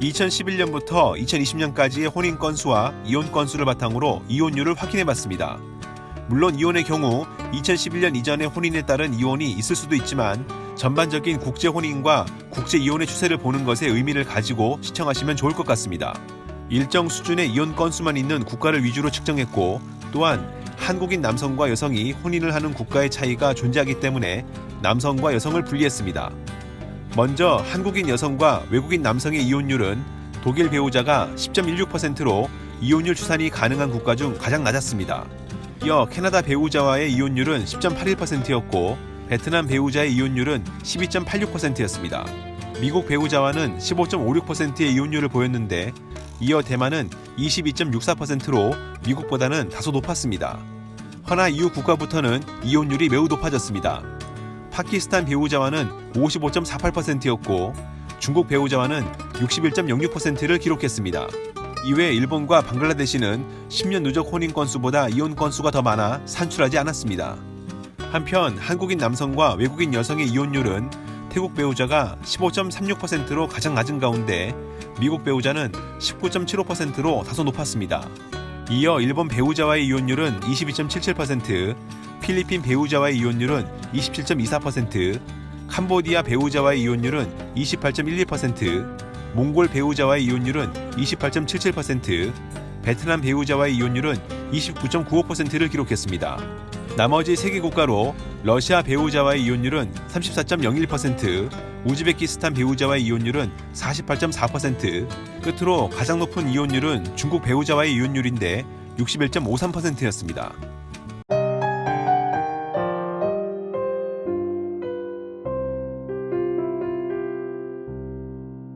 2011년부터 2020년까지의 혼인 건수와 이혼 건수를 바탕으로 이혼율을 확인해 봤습니다. 물론 이혼의 경우 2011년 이전의 혼인에 따른 이혼이 있을 수도 있지만 전반적인 국제 혼인과 국제 이혼의 추세를 보는 것에 의미를 가지고 시청하시면 좋을 것 같습니다. 일정 수준의 이혼 건수만 있는 국가를 위주로 측정했고 또한 한국인 남성과 여성이 혼인을 하는 국가의 차이가 존재하기 때문에 남성과 여성을 분리했습니다. 먼저 한국인 여성과 외국인 남성의 이혼율은 독일 배우자가 10.16%로 이혼율 추산이 가능한 국가 중 가장 낮았습니다. 이어 캐나다 배우자와의 이혼율은 10.81%였고 베트남 배우자의 이혼율은 12.86%였습니다. 미국 배우자와는 15.56%의 이혼율을 보였는데 이어 대만은 22.64%로 미국보다는 다소 높았습니다. 허나 이후 국가부터는 이혼율이 매우 높아졌습니다. 파키스탄 배우자와는 55.48%였고 중국 배우자와는 61.06%를 기록했습니다. 이외 일본과 방글라데시는 10년 누적 혼인 건수보다 이혼 건수가 더 많아 산출하지 않았습니다. 한편 한국인 남성과 외국인 여성의 이혼율은 태국 배우자가 15.36%로 가장 낮은 가운데 미국 배우자는 19.75%로 다소 높았습니다. 이어 일본 배우자와의 이혼율은 22.77%, 필리핀 배우자와의 이혼율은 27.24%, 캄보디아 배우자와의 이혼율은 28.12%, 몽골 배우자와의 이혼율은 28.77%, 베트남 배우자와의 이혼율은 29.95%를 기록했습니다. 나머지 세개 국가로 러시아 배우자와의 이혼율은 34.01%, 우즈베키스탄 배우자와의 이혼율은 48.4%, 끝으로 가장 높은 이혼율은 중국 배우자와의 이혼율인데 61.53%였습니다.